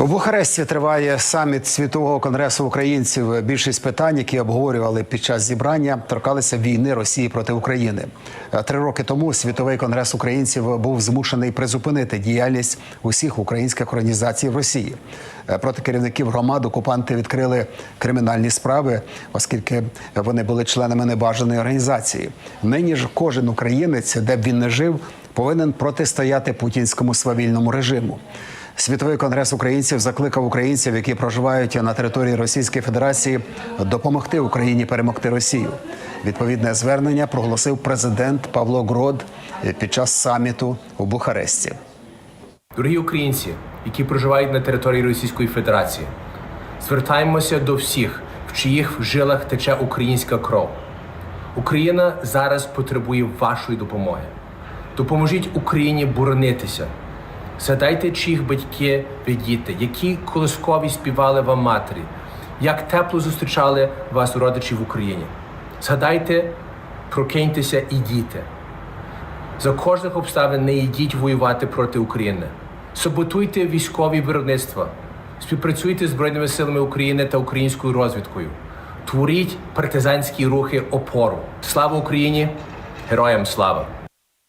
У Бухаресті триває саміт світового конгресу українців. Більшість питань, які обговорювали під час зібрання, торкалися війни Росії проти України. Три роки тому світовий конгрес українців був змушений призупинити діяльність усіх українських організацій в Росії. Проти керівників громад окупанти відкрили кримінальні справи, оскільки вони були членами небажаної організації. Нині ж кожен українець, де б він не жив, повинен протистояти путінському свавільному режиму. Світовий конгрес українців закликав українців, які проживають на території Російської Федерації, допомогти Україні перемогти Росію. Відповідне звернення проголосив президент Павло Грод під час саміту у Бухаресті. Дорогі українці, які проживають на території Російської Федерації, звертаємося до всіх, в чиїх жилах тече українська кров. Україна зараз потребує вашої допомоги. Допоможіть Україні боронитися. Згадайте, чиїх батьки ви діти, які колискові співали вам матері, як тепло зустрічали вас родичі в Україні. Згадайте, прокиньтеся і діти. За кожних обставин не йдіть воювати проти України. Саботуйте військові виробництва, співпрацюйте з Збройними силами України та українською розвідкою. Творіть партизанські рухи опору. Слава Україні! Героям слава!